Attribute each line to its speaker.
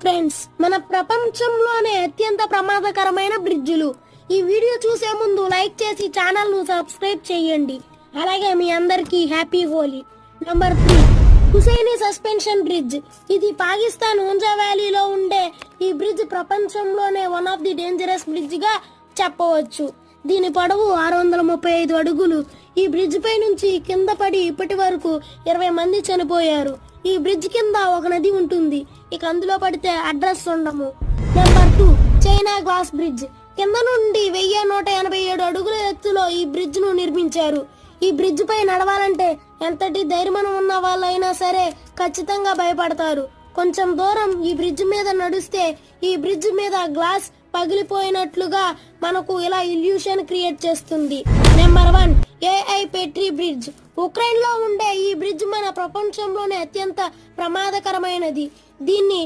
Speaker 1: Friends మన ప్రపంచంలోనే అత్యంత ప్రమాదకరమైన బ్రిడ్జులు. ఈ వీడియో చూసే ముందు లైక్ చేసి ఛానల్ను సబ్స్క్రైబ్ చేయండి. అలాగే మీ అందరికీ happy Holi. Number three Hussaini suspension bridge. ఇది పాకిస్తాన్ ఉంజా వ్యాలీలో ఉండే ఈ బ్రిడ్జ్ ప్రపంచంలోనే వన్ ఆఫ్ ది డేంజరస్ బ్రిడ్జ్గా చెప్పవచ్చు. దీని పొడవు ఆరు వందల ముప్పై ఐదు అడుగులు. ఈ బ్రిడ్జ్ పై నుంచి కింద పడి ఇప్పటి వరకు ఇరవై మంది చనిపోయారు. ఈ బ్రిడ్జ్ కింద ఒక నది ఉంటుంది. ఇక అందులో పడితే అడ్రస్ ఉండము. Number two China glass bridge. కింద నుండి వెయ్యి నూట ఎనభై ఏడు అడుగుల ఎత్తులో ఈ బ్రిడ్జ్ను నిర్మించారు. ఈ బ్రిడ్జ్ పై నడవాలంటే ఎంతటి ధైర్యం ఉన్న వాళ్ళైనా సరే ఖచ్చితంగా భయపడతారు. కొంచెం దూరం ఈ బ్రిడ్జ్ మీద నడిస్తే ఈ బ్రిడ్జ్ మీద గ్లాస్ పగిలిపోయినట్లుగా మనకు ఇలా ఇల్యూషన్ క్రియేట్ చేస్తుంది. Number one Ai Petri bridge ఉక్రెయిన్లో ఉండే ఈ బ్రిడ్జ్ మన ప్రపంచంలోనే అత్యంత ప్రమాదకరమైనది. దీన్ని